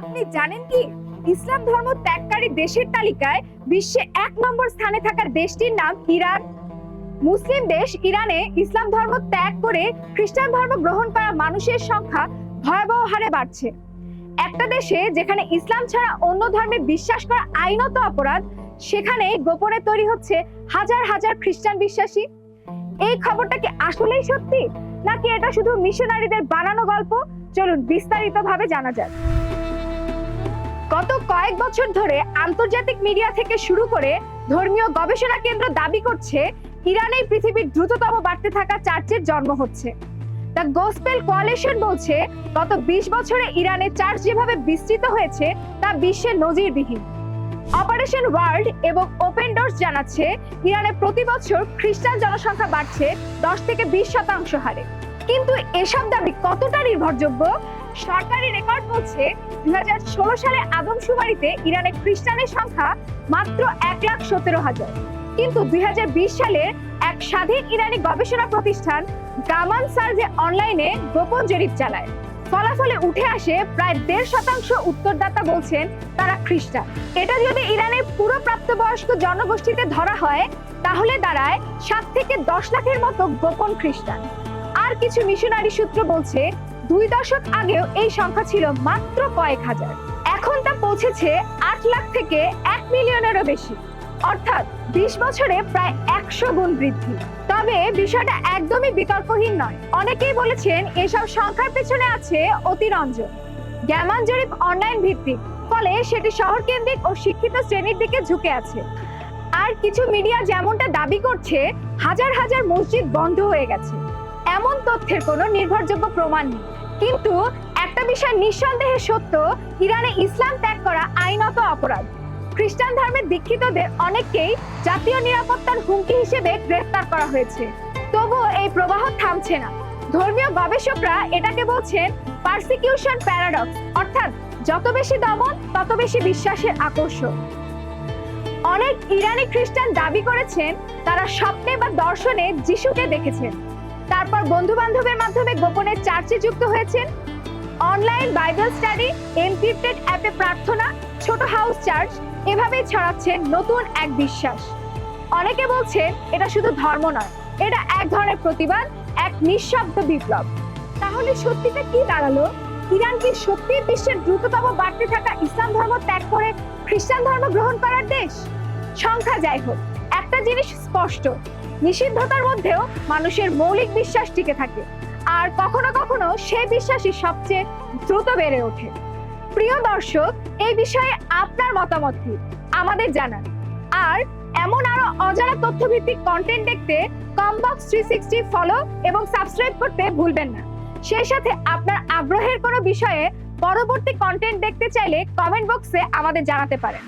আপনি জানেন কি? ইসলাম ধর্ম ত্যাগকারী দেশের তালিকায় বিশ্বে এক নম্বর স্থানে থাকা দেশটির নাম ইরান। মুসলিম দেশ ইরানে ইসলাম ধর্ম ত্যাগ করে খ্রিস্টান ধর্ম গ্রহণ করা মানুষের সংখ্যা ভয়াবহ হারে বাড়ছে। একটা দেশে যেখানে ইসলাম ছাড়া অন্য ধর্মে বিশ্বাস করা আইনত অপরাধ, সেখানে গোপনে তৈরি হচ্ছে হাজার হাজার খ্রিস্টান বিশ্বাসী। এই খবরটা কি আসলেই সত্যি? নাকি এটা শুধু মিশনারিদের বানানো গল্প? চলুন বিস্তারিতভাবে জানা যাক। কয়েক বছর ধরে আন্তর্জাতিক মিডিয়া থেকে শুরু করে ধর্মীয় গবেষণা কেন্দ্র দাবি করছে ইরানে পৃথিবীর দ্রুততম বাড়তে থাকা চার্চের জন্ম হচ্ছে। দ্য গোসপেল কোয়ালিশন বলছে, গত ২০ বছরে ইরানে চার্চ যেভাবে বিস্তৃত হয়েছে, তা বিশ্বের নজিরবিহীন। অপারেশন ওয়ার্ল্ড এবং ওপেন ডোরস জানাচ্ছে, ইরানে প্রতি বছর খ্রিস্টান জনসংখ্যা বাড়ছে দশ থেকে বিশ শতাংশ হারে। কিন্তু এসব দাবি কতটা নির্ভরযোগ্য? সরকারি রেকর্ড বলছে দুই সালে আদমশুমারিতে ইরানে খ্রিস্টানের সংখ্যা মাত্র এক লাখ সতেরো হাজার। কিন্তু দুই সালে এক স্বাধীন ইরানি গবেষণা প্রতিষ্ঠান গামান সার্ভে অনলাইনে গোপন জরিপ চালায় ফলাফলে উঠে আসে প্রায় দেড় শতাংশ উত্তরদাতা বলছেন তারা খ্রিস্টান। এটা যদি ইরানের পুরো প্রাপ্তবয়স্ক জনগোষ্ঠীতে ধরা হয়, তাহলে দাঁড়ায় সাত থেকে দশ লাখের মতো গোপন খ্রিস্টান। আর কিছু মিশনারি সূত্র বলছে দুই দশক আগেও এই সংখ্যা ছিল মাত্র কয়েক হাজার। এখন তা পৌঁছেছে আট লাখ থেকে এক মিলিয়নেরও বেশি। অর্থাৎ বিশ বছরে প্রায় একশো গুণ বৃদ্ধি। তবে বিষয়টা একদমই বিকল্পহীন নয়। অনেকেই বলেছেন এসব সংখ্যার পেছনে আছে অতিরঞ্জন। জ্ঞামান জরিপ অনলাইন ভিত্তিক, ফলে সেটি শহর কেন্দ্রিক ও শিক্ষিত শ্রেণির দিকে ঝুঁকে আছে। আর কিছু মিডিয়া যেমনটা দাবি করছে, হাজার হাজার মসজিদ বন্ধ হয়ে গেছে। এমন তথ্যের কোনো নির্ভরযোগ্য প্রমাণ নেই। কিন্তু একটা বিষয় নিঃসন্দেহে সত্য, ইরানে ইসলাম ত্যাগ করা আইনত অপরাধ। খ্রিস্টান ধর্মের দীক্ষিতদের অনেককেই জাতীয় নিরাপত্তার হুমকি হিসেবে গ্রেফতার করা হয়েছে। তবুও এই প্রবাহ থামছে না। ধর্মীয় গবেষকরা এটাকে বলছেন পারসিকিউশন প্যারাডক্স অর্থাৎ যত বেশি দমন, তত বেশি বিশ্বাসের আকর্ষণ। অনেক ইরানি খ্রিস্টান দাবি করেছেন, তারা স্বপ্নে বা দর্শনে যিশুকে দেখেছেন। তারপর বন্ধু বান্ধবের মাধ্যমে গোপনে চার্চে যুক্ত হয়েছেন। অনলাইন বাইবেল স্টাডি, এনক্রিপ্টেড অ্যাপে প্রার্থনা, ছোট হাউস চার্চ, এভাবেই ছড়াচ্ছে নতুন এক বিশ্বাস। অনেকে বলছে এটা শুধু ধর্ম নয়, এটা এক ধরনের প্রতিবাদ, এক নিঃশব্দ বিপ্লব। তাহলে সত্যিটা কি দাঁড়াল? ইরান কি সত্যি বিশ্বের দ্রুততম বাড়তে থাকা ইসলাম ধর্ম ত্যাগ করে খ্রিস্টান ধর্ম গ্রহণ করার দেশ? সংখ্যা যাই হোক একটা জিনিস স্পষ্ট, নিষিদ্ধতার মধ্যেও মানুষের মৌলিক বিশ্বাস টিকে থাকে। আর কখনো কখনো সেই বিশ্বাসই সবচেয়ে দ্রুত বেড়ে ওঠে। প্রিয় দর্শক, এই বিষয়ে আপনার মতামত কি? আমাদের জানান। আর এমন আরও অজানা তথ্যভিত্তিক কন্টেন্ট দেখতে কমবক্স থ্রি সিক্সটি ফলো এবং সাবস্ক্রাইব করতে ভুলবেন না। সেই সাথে আপনার আগ্রহের কোনো বিষয়ে পরবর্তী কন্টেন্ট দেখতে চাইলে কমেন্ট বক্সে আমাদের জানাতে পারেন।